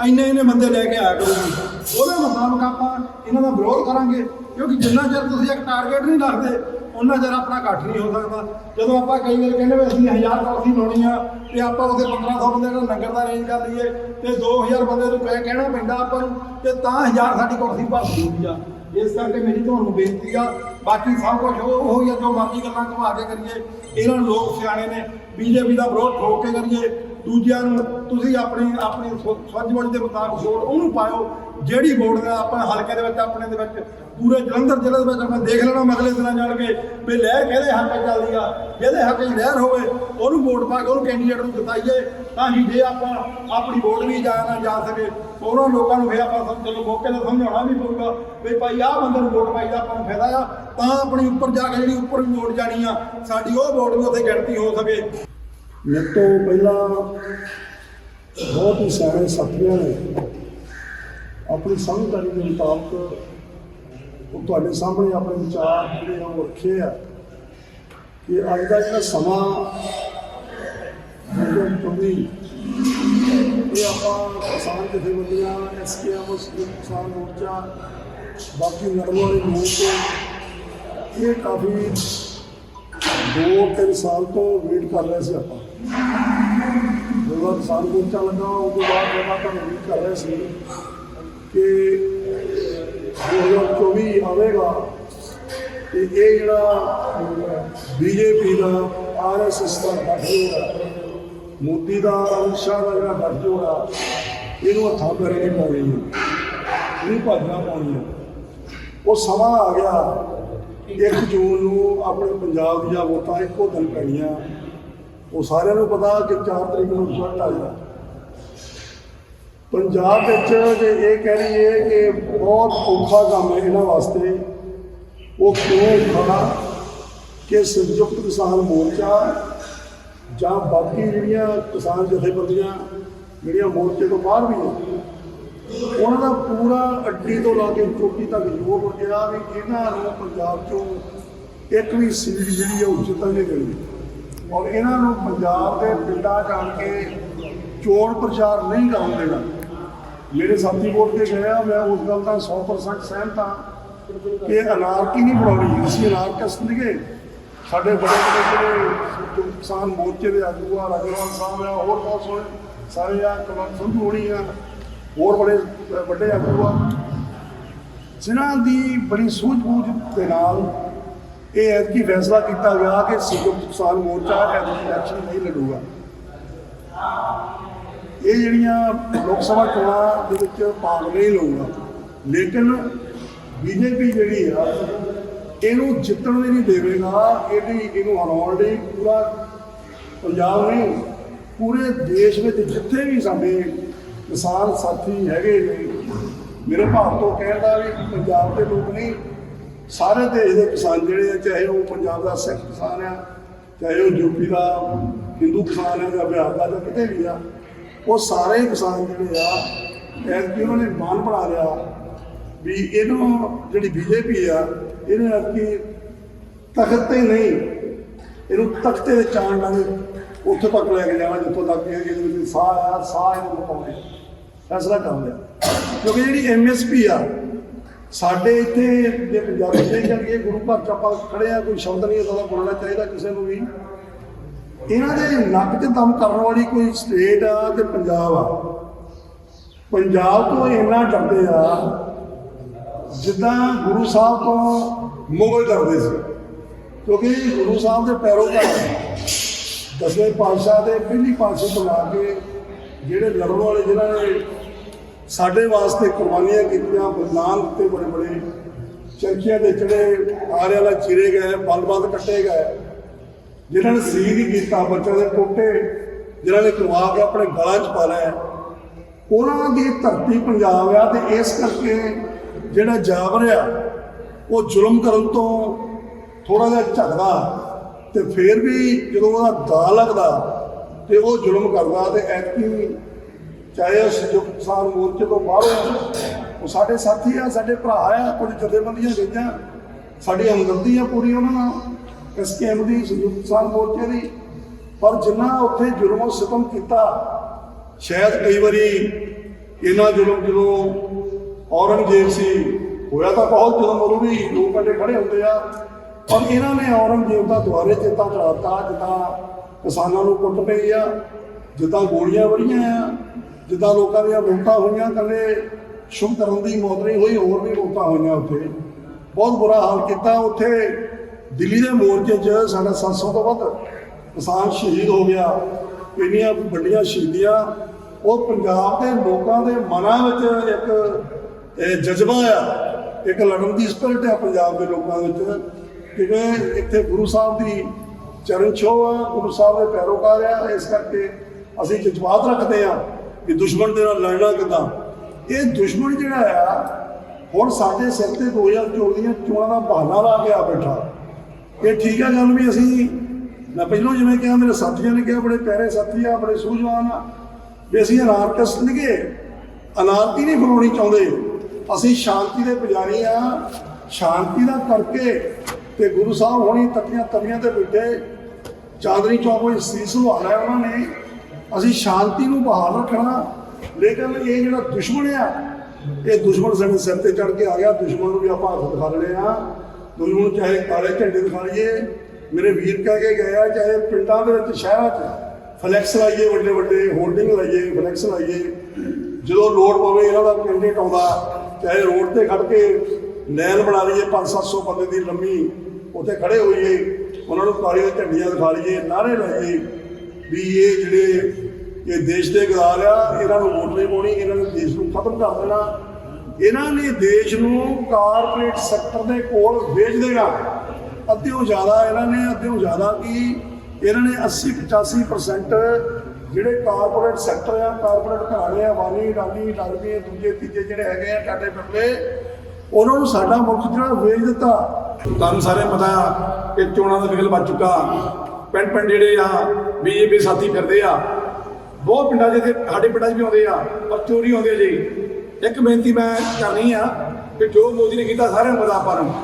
ਇੰਨੇ ਇੰਨੇ ਬੰਦੇ ਲੈ ਕੇ ਆਇਆ ਕਰੂਗੀ ਉਹਦੇ ਮੁਤਾਬਕ ਆਪਾਂ ਇਹਨਾਂ ਦਾ ਵਿਰੋਧ ਕਰਾਂਗੇ, ਕਿਉਂਕਿ ਜਿੰਨਾ ਚਿਰ ਤੁਸੀਂ ਇੱਕ ਟਾਰਗੇਟ ਨਹੀਂ ਰੱਖਦੇ ਉਹਨਾਂ ਚਿਰ ਆਪਣਾ ਇਕੱਠ ਨਹੀਂ ਹੋ ਸਕਦਾ। ਜਦੋਂ ਆਪਾਂ ਕਈ ਵਾਰ ਕਹਿੰਦੇ ਵੀ ਅਸੀਂ 1000 ਕੁਰਸੀ ਲਾਉਣੀ ਆ, ਤੇ ਆਪਾਂ ਉਹਦੇ 1500 ਬੰਦੇ ਦਾ ਲੰਗਰ ਦਾ ਅਰੇਂਜ ਕਰ ਲਈਏ, ਤੇ 2000 ਬੰਦੇ ਨੂੰ ਕਹਿਣਾ ਪੈਂਦਾ ਆਪਾਂ ਨੂੰ, ਤੇ ਤਾਂ 1000 ਸਾਡੀ ਕੁਰਸੀ ਭਰ ਹੁੰਦੀ ਆ। ਇਸ ਕਰਕੇ ਮੇਰੀ ਤੁਹਾਨੂੰ ਬੇਨਤੀ ਆ, ਬਾਕੀ ਸਭ ਕੁਝ ਉਹ ਉਹ ਹੀ ਆ, ਜੋ ਮਰਜ਼ੀ ਗੱਲਾਂ ਘੁਮਾ ਕੇ ਕਰੀਏ। ਇਹਨਾਂ ਲੋਕ ਸਿਆਣੇ ਨੇ, ਬੀਜੇਪੀ ਦਾ ਵਿਰੋਧ ਠੋਕ ਕੇ ਕਰੀਏ। ਦੂਜਿਆਂ ਨੂੰ ਤੁਸੀਂ ਆਪਣੀ ਆਪਣੀ ਸਵੱਜਵੜੀ ਦੇ ਮੁਤਾਬਕ ਵੋਟ ਉਹਨੂੰ ਪਾਇਓ। ਜਿਹੜੀ ਵੋਟ ਦਾ ਆਪਾਂ ਹਲਕੇ ਦੇ ਵਿੱਚ, ਆਪਣੇ ਦੇ ਵਿੱਚ, ਪੂਰੇ ਜਲੰਧਰ ਜ਼ਿਲ੍ਹੇ ਦੇ ਵਿੱਚ ਆਪਾਂ ਦੇਖ ਲੈਣਾ, ਅਗਲੇ ਦਿਨਾਂ ਜਾਣ ਕੇ ਵੀ ਲਹਿਰ ਕਿਹਦੇ ਹੱਕ 'ਚ ਚੱਲਦੀ ਆ ਜਿਹਦੇ ਹੱਕ 'ਚ ਲਹਿਰ ਹੋਵੇ, ਉਹਨੂੰ ਵੋਟ ਪਾ ਕੇ ਉਹਨੂੰ ਕੈਂਡੀਡੇਟ ਨੂੰ ਜਿਤਾਈਏ, ਤਾਂ ਹੀ ਜੇ ਆਪਾਂ ਆਪਣੀ ਵੋਟ ਵੀ ਜਾ ਨਾ ਜਾ ਸਕੇ। ਉਹਨਾਂ ਲੋਕਾਂ ਨੂੰ ਫਿਰ ਆਪਾਂ ਚਲੋ ਮੌਕੇ ਤੇ ਸਮਝਾਉਣਾ ਵੀ ਪਊਗਾ ਵੀ ਭਾਈ ਆਹ ਬੰਦੇ ਨੂੰ ਵੋਟ ਪਾਈ ਦਾ ਆਪਾਂ ਨੂੰ ਫਾਇਦਾ ਆ, ਤਾਂ ਆਪਣੀ ਉੱਪਰ ਜਾ ਕੇ ਜਿਹੜੀ ਉੱਪਰ ਵੀ ਵੋਟ ਜਾਣੀ ਆ, ਸਾਡੀ ਉਹ ਵੋਟ ਵੀ ਉੱਥੇ ਗਿਣਤੀ ਹੋ ਸਕੇ। ਮੇਰੇ ਤੋਂ ਪਹਿਲਾਂ ਬਹੁਤ ਹੀ ਸਿਆਣੇ ਸਾਥੀਆਂ ਨੇ ਆਪਣੀ ਸਮਝਦਾਰੀ ਦੇ ਮੁਤਾਬਕ ਉਹ ਤੁਹਾਡੇ ਸਾਹਮਣੇ ਆਪਣੇ ਵਿਚਾਰ ਜਿਹੜੇ ਆ ਉਹ ਰੱਖੇ ਆ ਕਿ ਅੱਜ ਦਾ ਜਿਹੜਾ ਸਮਾਂ ਜੋ ਚੁਣੀ ਇਹ ਆਪਾਂ ਕਿਸਾਨ ਜਥੇਬੰਦੀਆਂ ਐਸਕੇਐਮ ਕਿਸਾਨ ਮੋਰਚਾ ਬਾਕੀ ਨਰਮ ਵਾਲੇ ਲੋਕ ਇਹ ਕਾਫੀ ਦੋ ਤਿੰਨ ਸਾਲ ਤੋਂ ਵੇਟ ਕਰ ਰਹੇ ਸੀ ਆਪਾਂ ਜਦੋਂ ਕਿਸਾਨ ਮੋਰਚਾ ਲੱਗਾ, ਉਹ ਤੋਂ ਬਾਅਦ ਮੈਂ ਤੁਹਾਨੂੰ ਵੇਟ ਕਰ ਰਿਹਾ ਸੀ ਕਿ 2024 ਆਵੇਗਾ ਤੇ ਇਹ ਜਿਹੜਾ ਬੀਜੇਪੀ ਦਾ ਆਰਐਸਐਸ ਦਾ ਗੱਠਜੋੜ ਮੋਦੀ ਦਾ ਅਮਿਤ ਸ਼ਾਹ ਦਾ ਜਿਹੜਾ ਗੱਠਜੋੜ ਆ ਇਹਨੂੰ ਹੱਥਾਂ ਪੈਰੇ ਨਹੀਂ ਪਾਉਣੀ ਨਹੀਂ ਭਾਜਣਾ ਪਾਉਣੀ ਉਹ ਸਮਾਂ ਆ ਗਿਆ 1 ਜੂਨ ਨੂੰ ਆਪਣੇ ਪੰਜਾਬ ਦੀਆਂ ਵੋਟਾਂ ਇੱਕੋ ਦਿਨ ਪੈਣੀਆਂ। ਉਹ ਸਾਰਿਆਂ ਨੂੰ ਪਤਾ ਕਿ 4 ਤਰੀਕ ਨੂੰ ਰਿਜ਼ਲਟ ਆ ਜਾਣਾ। ਪੰਜਾਬ ਵਿੱਚ ਜੇ ਇਹ ਕਹਿ ਲਈਏ ਕਿ ਬਹੁਤ ਔਖਾ ਕੰਮ ਹੈ ਇਹਨਾਂ ਵਾਸਤੇ, ਉਹ ਕਿਉਂ ਔਖਾ? ਕਿ ਸੰਯੁਕਤ ਕਿਸਾਨ ਮੋਰਚਾ ਜਾਂ ਬਾਕੀ ਜਿਹੜੀਆਂ ਕਿਸਾਨ ਜਥੇਬੰਦੀਆਂ, ਜਿਹੜੀਆਂ ਮੋਰਚੇ ਤੋਂ ਬਾਹਰ ਵੀ ਨੇ, ਉਹਨਾਂ ਦਾ ਪੂਰਾ ਅੱਡੀ ਤੋਂ ਲਾ ਕੇ ਚੋਟੀ ਤੱਕ ਯੋਗ ਹੋ ਗਿਆ ਵੀ ਇਹਨਾਂ ਨੂੰ ਪੰਜਾਬ ਚੋਂ ਇੱਕ ਵੀ ਸੀਟ ਜਿਹੜੀ ਹੈ ਉਹ ਜਿੱਤਣ ਨਹੀਂ ਦੇਣੀ ਔਰ ਇਹਨਾਂ ਨੂੰ ਪੰਜਾਬ ਦੇ ਪਿੰਡਾਂ ਜਾਣ ਕੇ ਚੋਣ ਪ੍ਰਚਾਰ ਨਹੀਂ ਕਰਨ ਦੇਣਾ। ਮੇਰੇ ਸਾਥੀ ਵੋਟ 'ਤੇ ਗਏ ਆ, ਮੈਂ ਉਸ ਗੱਲ ਦਾ 100% ਸਹਿਮਤ ਹਾਂ ਕਿ ਅਨਾਰਕੀ ਨਹੀਂ ਬਣਾਉਣੀ, ਅਸੀਂ ਅਨਾਰਕਸ ਨਹੀਂਗੇ ਸਾਡੇ ਬੜੇ ਬੜੇ ਜਿਹੜੇ ਜੋ ਕਿਸਾਨ ਮੋਰਚੇ ਦੇ ਆਗੂ ਆ ਰਾਜੇਵਾਲ ਸਾਹਿਬ ਆ, ਹੋਰ ਬਹੁਤ ਸੋਹਣੇ, ਸਾਰੇ ਆ, ਕਮਲ ਸੰਧੂ ਹੋਣੀ ਆ, ਹੋਰ ਬੜੇ ਵੱਡੇ ਆਗੂ ਆ। ਜਿਨ੍ਹਾਂ ਦੀ ਬੜੀ ਸੂਝ-ਬੂਝ ਦੇ ਨਾਲ ਇਹ ਐਤਕੀ ਫੈਸਲਾ ਕੀਤਾ ਗਿਆ ਕਿ ਸੰਯੁਕਤ ਕਿਸਾਨ ਮੋਰਚਾ ਐਤਕੀ ਇਲੈਕਸ਼ਨ ਨਹੀਂ ਲੜੂਗਾ। ਇਹ ਜਿਹੜੀਆਂ ਲੋਕ ਸਭਾ ਚੋਣਾਂ ਦੇ ਵਿੱਚ ਭਾਗ ਨਹੀਂ ਲਊਗਾ। ਲੇਕਿਨ ਬੀਜੇਪੀ ਜਿਹੜੀ ਆ, ਇਹਨੂੰ ਜਿੱਤਣ ਲਈ ਨਹੀਂ ਦੇਵੇਗਾ, ਇਹਦੀ, ਇਹਨੂੰ ਹਰਾਉਣ ਲਈ ਪੂਰਾ ਪੰਜਾਬ ਨਹੀਂ, ਪੂਰੇ ਦੇਸ਼ ਵਿੱਚ ਜਿੱਥੇ ਵੀ ਸਾਡੇ ਕਿਸਾਨ ਸਾਥੀ ਹੈਗੇ ਨੇ, ਮੇਰੇ ਭਾਵ ਤੋਂ ਕਹਿਣ ਦਾ ਵੀ ਪੰਜਾਬ ਦੇ ਲੋਕ ਨਹੀਂ ਸਾਰੇ ਦੇਸ਼ ਦੇ ਕਿਸਾਨ ਜਿਹੜੇ ਆ, ਚਾਹੇ ਉਹ ਪੰਜਾਬ ਦਾ ਸਿੱਖ ਕਿਸਾਨ ਆ, ਚਾਹੇ ਉਹ ਯੂਪੀ ਦਾ, ਹਿੰਦੂ ਕਿਸਾਨ ਆ ਜਾਂ ਬਿਹਾਰ ਦਾ ਜਾਂ ਕਿਤੇ ਵੀ ਆ, ਉਹ ਸਾਰੇ ਕਿਸਾਨ ਜਿਹੜੇ ਆ, ਐਤਕੀ ਉਹਨਾਂ ਨੇ ਮਾਨ ਬਣਾ ਲਿਆ ਵੀ ਇਹਨੂੰ ਜਿਹੜੀ ਬੀਜੇਪੀ ਆ, ਇਹਨੇ ਆਪਕੀ ਤਖਤ ਤੇ ਨਹੀਂ, ਇਹਨੂੰ ਤਖਤੇ ਦੇ ਚਾਣ ਲਾਣੇ ਉੱਥੇ ਤੱਕ ਲੈ ਕੇ ਜਾਣਾ, ਜਿੱਥੋਂ ਤੱਕ ਇਹ ਇਹਦੇ ਵਿੱਚ ਸਾਹ ਆ, ਸਾਹ ਇਹਨੂੰ ਪਾਉਣੇ ਫੈਸਲਾ ਕਰ ਲਿਆ। ਕਿਉਂਕਿ ਜਿਹੜੀ ਐਮਐਸਪੀ ਆ ਸਾਡੇ ਇੱਥੇ ਜੇ ਪੰਜਾਬੀ ਦੇ ਚੱਲੀਏ ਗੁਰੂ ਘਰ ਚ ਆਪਾਂ ਖੜੇ ਆ, ਕੋਈ ਸ਼ਬਦ ਨਹੀਂ ਇਹਦਾ ਬੋਲਣਾ ਚਾਹੀਦਾ ਕਿਸੇ ਨੂੰ ਵੀ। ਇਹਨਾਂ ਦੇ ਨੱਕ 'ਚ ਦਮ ਕਰਨ ਵਾਲੀ ਕੋਈ ਸਟੇਟ ਆ ਤੇ ਪੰਜਾਬ ਆ। ਪੰਜਾਬ ਤੋਂ ਇੰਨਾ ਡਰਦੇ ਆ, ਜਿੱਦਾਂ ਗੁਰੂ ਸਾਹਿਬ ਤੋਂ ਮੁਗਲ ਡਰਦੇ ਸੀ। ਕਿਉਂਕਿ ਗੁਰੂ ਸਾਹਿਬ ਦੇ ਪੈਰੋਕਾਰ ਦਸਵੇਂ ਪਾਤਸ਼ਾਹ ਦੇ ਪਹਿਲੀ ਪਾਤਸ਼ਾਹ ਤੋਂ ਲਾ ਕੇ ਜਿਹੜੇ ਲੜਨ ਵਾਲੇ ਜਿਨ੍ਹਾਂ ਨੇ ਸਾਡੇ ਵਾਸਤੇ ਕੁਰਬਾਨੀਆਂ ਕੀਤੀਆਂ ਬਲਿਦਾਨ ਦਿੱਤੇ ਬੜੇ ਬੜੇ ਚਰਖੀਆਂ ਦੇ ਚੜੇ, ਆਰਿਆਂ ਦਾ ਚਿਰੇ ਗਏ ਬਲਬੰਦ ਕੱਟੇ ਗਏ। ਜਿਨ੍ਹਾਂ ਨੇ ਸ਼ਹੀਦ ਹੀ ਕੀਤਾ, ਬੱਚਿਆਂ ਦੇ ਟੋਟੇ, ਜਿਨ੍ਹਾਂ ਨੇ ਕਰਵਾ ਕੇ ਆਪਣੇ ਗਲਾਂ 'ਚ ਪਾ ਲਿਆ। ਉਹਨਾਂ ਦੀ ਧਰਤੀ ਪੰਜਾਬ ਆ ਤੇ ਇਸ ਕਰਕੇ ਜਿਹੜਾ ਜਾਬਰ ਆ, ਉਹ ਜ਼ੁਲਮ ਕਰਨ ਤੋਂ ਥੋੜਾ ਜਿਹਾ ਝਗਦਾ ਤੇ ਫਿਰ ਵੀ ਜਦੋਂ ਉਹਦਾ ਦਾ ਲੱਗਦਾ ਤੇ ਉਹ ਜ਼ੁਲਮ ਕਰਦਾ ਤੇ ਐਤਕੀ ਚਾਹੇ ਉਹ ਸੰਯੁਕਤ ਕਿਸਾਨ ਮੋਰਚੇ ਤੋਂ ਬਾਹਰੋਂ ਉਹ ਸਾਡੇ ਸਾਥੀ ਆ, ਸਾਡੇ ਭਰਾ ਆ, ਕੁਝ ਜਥੇਬੰਦੀਆਂ ਗਈਆਂ। ਸਾਡੀ ਹਮਦਰਦੀ ਆ ਪੂਰੀ ਉਹਨਾਂ ਨਾਲ, ਇਸ ਐਸਕੇਐਮ ਦੀ, ਸੰਯੁਕਤ ਕਿਸਾਨ ਮੋਰਚੇ ਦੀ। ਪਰ ਜਿੰਨਾ ਉੱਥੇ ਜ਼ੁਲਮ ਸਿਤਮ ਕੀਤਾ, ਸ਼ਾਇਦ ਕਈ ਵਾਰੀ ਇਹਨਾਂ ਜ਼ੁਲਮ ਜਦੋਂ ਔਰੰਗਜ਼ੇਬ ਸੀ, ਹੋਇਆ ਤਾਂ ਬਹੁਤ, ਜਦੋਂ ਉਦੋਂ ਵੀ ਲੋਕ ਘੰਟੇ ਖੜੇ ਹੁੰਦੇ ਆ। ਪਰ ਇਹਨਾਂ ਨੇ ਔਰੰਗਜ਼ੇਬ ਦਾ ਦੁਆਰੇ ਚੇਤਾ ਚੜਾਤਾ ਜਿੱਦਾਂ ਕਿਸਾਨਾਂ ਨੂੰ ਕੁੱਟ ਪਈ ਆ, ਜਿੱਦਾਂ ਗੋਲੀਆਂ ਵੜੀਆਂ ਆ ਜਿੱਦਾਂ ਲੋਕਾਂ ਦੀਆਂ ਮੌਤਾਂ ਹੋਈਆਂ ਕੱਲੇ ਸ਼ੁਭ ਕਰਨ ਦੀ ਮੌਤ ਨਹੀਂ ਹੋਈ, ਹੋਰ ਵੀ ਮੌਤਾਂ ਹੋਈਆਂ ਉੱਥੇ। ਬਹੁਤ ਬੁਰਾ ਹਾਲ ਕੀਤਾ ਉੱਥੇ। ਦਿੱਲੀ ਦੇ ਮੋਰਚੇ 'ਚ ਸਾਡਾ 700 ਤੋਂ ਵੱਧ ਕਿਸਾਨ ਸ਼ਹੀਦ ਹੋ ਗਿਆ। ਇੰਨੀਆਂ ਵੱਡੀਆਂ ਸ਼ਹੀਦੀਆਂ। ਉਹ ਪੰਜਾਬ ਦੇ ਲੋਕਾਂ ਦੇ ਮਨਾਂ ਵਿੱਚ ਇੱਕ ਜਜ਼ਬਾ ਆ। ਇੱਕ ਲੜਨ ਦੀ ਸਪਿਰਟ ਆ ਪੰਜਾਬ ਦੇ ਲੋਕਾਂ ਵਿੱਚ। ਕਿਉਂਕਿ ਇੱਥੇ ਗੁਰੂ ਸਾਹਿਬ ਦੀ ਚਰਨ ਛੋਹ ਆ, ਗੁਰੂ ਸਾਹਿਬ ਦੇ ਪੈਰੋਕਾਰ ਆ, ਇਸ ਕਰਕੇ ਅਸੀਂ ਜਜ਼ਬਾਤ ਰੱਖਦੇ ਆ। ਕਿ ਦੁਸ਼ਮਣ ਦੇ ਨਾਲ ਲੜਨਾ ਕਿੱਦਾਂ? ਇਹ ਦੁਸ਼ਮਣ ਜਿਹੜਾ ਆ ਹੁਣ ਸਾਡੇ ਸਿਰ ਤੇ 2024 ਦੀਆਂ ਚੋਣਾਂ ਦਾ ਬਹਾਨਾ ਲਾ ਕੇ ਆ ਬੈਠਾ। ਇਹ ਠੀਕ ਹੈ ਗੱਲ ਵੀ ਅਸੀਂ, ਮੈਂ ਪਹਿਲਾਂ ਜਿਵੇਂ ਕਿਹਾ, ਮੇਰੇ ਸਾਥੀਆਂ ਨੇ ਕਿਹਾ, ਬੜੇ ਪਿਆਰੇ ਸਾਥੀ ਆ, ਬੜੇ ਸੂਝਵਾਨ ਆ। ਵੀ ਅਸੀਂ ਅਨਾਰਕਸ ਨਿਗੇ ਅਨਾਰਤੀ ਨਹੀਂ ਫਲਾਉਣੀ ਚਾਹੁੰਦੇ। ਅਸੀਂ ਸ਼ਾਂਤੀ ਦੇ ਪੁਜਾਰੀ ਆ, ਸ਼ਾਂਤੀ ਦਾ ਕਰਕੇ ਤੇ ਗੁਰੂ ਸਾਹਿਬ ਹੋਣੀ ਤੱਕੀਆਂ ਤਵੀਆਂ ਤੇ ਬੈਠੇ। ਚਾਂਦਨੀ ਚੌਕ ਵਿੱਚ ਸੀਸ ਲੁਹਾਣਾ ਉਹਨਾਂ ਨੇ। ਅਸੀਂ ਸ਼ਾਂਤੀ ਨੂੰ ਬਹਾਲ ਰੱਖਣਾ। ਲੇਕਿਨ ਇਹ ਜਿਹੜਾ ਦੁਸ਼ਮਣ ਆ, ਇਹ ਦੁਸ਼ਮਣ ਸਾਡੇ ਸਿਰ ਤੇ ਚੜ ਕੇ ਆ ਗਿਆ। ਦੁਸ਼ਮਣ ਨੂੰ ਵੀ ਆਪਾਂ ਹੱਥ ਦਿਖਾ ਲੈਣੇ ਆ। ਦੁਸ਼ਮਣ ਚਾਹੇ ਕਾਲੇ ਝੰਡੇ ਦਿਖਾ ਲਈਏ। ਮੇਰੇ ਵੀਰ ਕਹਿ ਕੇ ਗਏ ਆ, ਚਾਹੇ ਪਿੰਡਾਂ ਦੇ ਵਿੱਚ, ਸ਼ਹਿਰਾਂ 'ਚ ਫਲੈਕਸ ਲਾਈਏ, ਵੱਡੇ ਵੱਡੇ ਹੋਰਡਿੰਗ ਲਾਈਏ ਫਲੈਕਸ ਲਾਈਏ। ਜਦੋਂ ਲੋੜ ਪਵੇ, ਇਹਨਾਂ ਦਾ ਕੈਂਡੀਡੇਟ ਆਉਂਦਾ ਚਾਹੇ ਰੋਡ ਤੇ ਖੜ ਕੇ ਨੈਲ ਬਣਾ ਲਈਏ 5-700 ਬੰਦੇ ਦੀ ਲੰਮੀ, ਉੱਥੇ ਖੜੇ ਹੋਈਏ। ਉਹਨਾਂ ਨੂੰ ਕਾਲੀ ਝੰਡੀਆਂ ਦਿਖਾ ਲਈਏ ਨਾਰੇ ਲਾਈਏ। ਵੀ ਇਹ ਜਿਹੜੇ ਇਹ ਦੇਸ਼ ਦੇ ਗਦਾਰ ਆ, ਇਹਨਾਂ ਨੂੰ ਵੋਟ ਨਹੀਂ ਪਾਉਣੀ, ਇਹਨਾਂ ਨੇ ਦੇਸ਼ ਨੂੰ ਖਤਮ ਕਰ ਦੇਣਾ। ਇਹਨਾਂ ਨੇ ਦੇਸ਼ ਨੂੰ ਕਾਰਪੋਰੇਟ ਸੈਕਟਰ ਦੇ ਕੋਲ ਵੇਚ ਦੇਣਾ। ਅੱਧਿਓਂ ਜ਼ਿਆਦਾ ਇਹਨਾਂ ਨੇ, ਅੱਧਿਓਂ ਜ਼ਿਆਦਾ ਕੀ? ਇਹਨਾਂ ਨੇ 80 85% ਜਿਹੜੇ ਕਾਰਪੋਰੇਟ ਸੈਕਟਰ ਆ ਕਾਰਪੋਰੇਟ ਘਰਾਣੇ ਆ, ਵਾਲੀ, ਡਾਲੀ ਡਾਲਮੀ ਦੂਜੇ, ਤੀਜੇ ਜਿਹੜੇ ਹੈਗੇ ਆ, ਟਾਟੇ ਪਰਲੇ ਉਹਨਾਂ ਨੂੰ ਸਾਡਾ ਮੁਲਕ ਜਿਹੜਾ ਵੇਚ ਦਿੱਤਾ। ਤੁਹਾਨੂੰ ਸਾਰੇ ਪਤਾ ਕਿ ਚੋਣਾਂ ਦਾ ਬਿਗਲ ਵੱਜ ਚੁੱਕਾ। ਪਿੰਡ ਪਿੰਡ ਜਿਹੜੇ ਆ ਬੀਜੇਪੀ ਸਾਥੀ ਫਿਰਦੇ ਆ। ਬਹੁਤ ਪਿੰਡਾਂ 'ਚ ਇੱਥੇ, ਸਾਡੇ ਪਿੰਡਾਂ 'ਚ ਵੀ ਆਉਂਦੇ ਆ, ਪਰ ਚੋਰੀ ਆਉਂਦੇ ਜੀ। ਇੱਕ ਬੇਨਤੀ ਮੈਂ ਕਰਨੀ ਆ ਕਿ ਜੋ ਮੋਦੀ ਨੇ ਕੀਤਾ ਸਾਰਿਆਂ ਨੂੰ ਪਤਾ ਆਪਾਂ ਨੂੰ।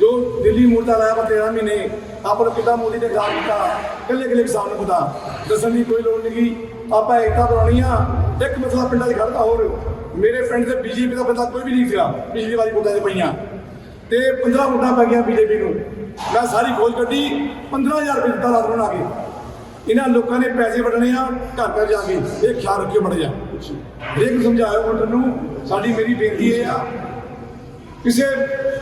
ਜੋ ਦਿੱਲੀ ਮੁਰਦਾ ਲਾਇਆ ਪਰ 13 ਮਹੀਨੇ ਆਪਾਂ ਨੂੰ ਕਿੱਦਾਂ ਮੋਦੀ ਨੇ ਖਾ ਕੀਤਾ ਕੱਲੇ ਕੱਲੇ ਕਿਸਾਨ ਨੂੰ ਪਤਾ। ਦੱਸਣ ਦੀ ਕੋਈ ਲੋੜ ਨਹੀਂ ਆਪਾਂ ਏਕਤਾ ਬਣਾਉਣੀ ਆ। ਇੱਕ ਮਸਲਾ ਪਿੰਡਾਂ 'ਚ ਖੜਦਾ ਹੋਰ। ਮੇਰੇ ਪਿੰਡ ਦੇ ਬੀਜੇਪੀ ਦਾ ਬੰਦਾ ਕੋਈ ਵੀ ਨਹੀਂ ਸੀਗਾ, ਪਿਛਲੀ ਵਾਰੀ ਵੋਟਾਂ 'ਚ ਪਈਆਂ। ਤੇ 15 ਵੋਟਾਂ ਪੈ ਗਈਆਂ ਬੀਜੇਪੀ ਨੂੰ। ਮੈਂ ਸਾਰੀ ਖੋਜ ਕੱਢੀ 15000 ਰੁਪਏ ਦਿੱਤਾ ਰਾਤ ਬਣਾ ਕੇ। ਇਹਨਾਂ ਲੋਕਾਂ ਨੇ ਪੈਸੇ ਵੰਡਣੇ ਆ, ਘਰ ਘਰ ਜਾ ਕੇ, ਇਹ ਖਿਆਲ ਰੱਖਿਓ ਮੜ ਜਾ ਹਰੇਕ ਸਮਝਾਇਓ ਵੋਟਰ ਨੂੰ, ਸਾਡੀ ਮੇਰੀ ਬੇਨਤੀ ਇਹ ਆ, ਕਿਸੇ